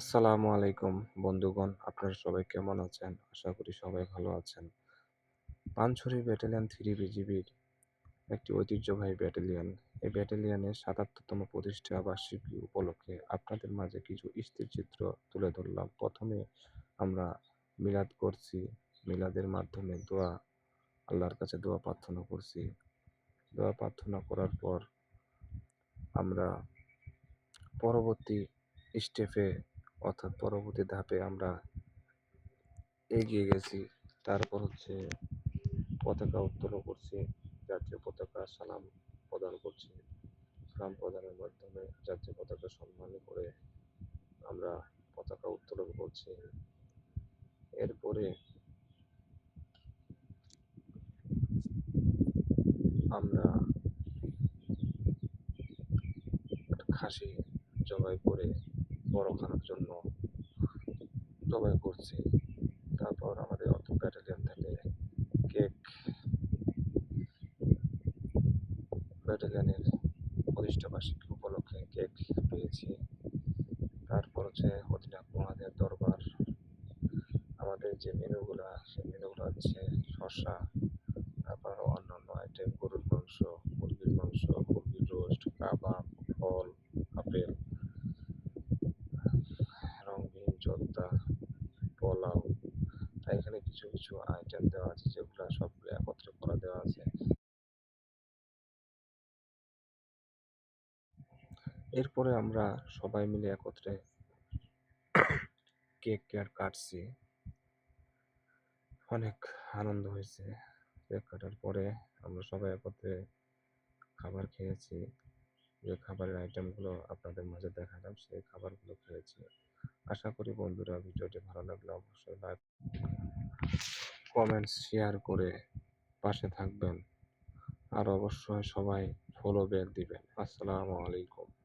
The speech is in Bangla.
আসসালামু আলাইকুম, বন্ধুগণ। আপনারা সবাই কেমন আছেন? আশা করি সবাই ভালো আছেন। পানছড়ি ব্যাটালিয়ন থ্রি বিজিবির একটি ঐতিহ্যবাহী ব্যাটালিয়ন। এই ব্যাটালিয়নের সাতাত্তরতম প্রতিষ্ঠা বার্ষিকী উপলক্ষে আপনাদের মাঝে কিছু স্থিরচিত্র তুলে ধরলাম। প্রথমে আমরা মিলাদ করছি। মিলাদের মাধ্যমে দোয়া, আল্লাহর কাছে দোয়া প্রার্থনা করছি। দোয়া প্রার্থনা করার পর আমরা পরবর্তী স্টেপে অর্থাৎ পরবর্তী ধাপে আমরা এগিয়ে গেছি। তারপর হচ্ছে পতাকা উত্তোলন করছি, জাতীয় পতাকা সালাম প্রদান করছি। সালাম প্রদানের মাধ্যমে জাতীয় পতাকা সম্মান করে আমরা পতাকা উত্তোলন করছি। এরপরে আমরা খাসি জবাই করে বড় খানার জন্য জবাই করছি। তারপর আমাদের অর্থ ব্যাটালিয়ন থেকে কেক ব্যাটালিয়নের প্রতিষ্ঠা বার্ষিকী উপলক্ষে কেক পেয়েছি। তারপর হচ্ছে অধিনায়ক মহাদের দরবার। আমাদের যে মেনুগুলো, সেই মেনুগুলো হচ্ছে শসা, তারপর অন্যান্য আইটেম গরুর মাংস, মুরগির মাংস, মুরগির রোস্ট, কাবাব কিছু কিছু আইটেম দেওয়া আছে যেগুলো সবগুলো একত্রে করা দেওয়া আছে। এরপরে আমরা সবাই মিলে একত্রে কেক কেয়ার কাটছি। অনেক আনন্দ হয়েছে কেক কাটার পরে। আমরা সবাই একত্রে খাবার খেয়েছি। যে খাবারের আইটেমগুলো আপনাদের মাঝে দেখালাম সেই খাবারগুলো খেয়েছি। আশা করি বন্ধুরা ভিডিওটি ভালো লাগলে অবশ্যই লাইক কমেন্টস শেয়ার করে পাশে থাকবেন। আর অবশ্যই সবাই ফলো ব্যাক দিবেন। আসসালামু আলাইকুম।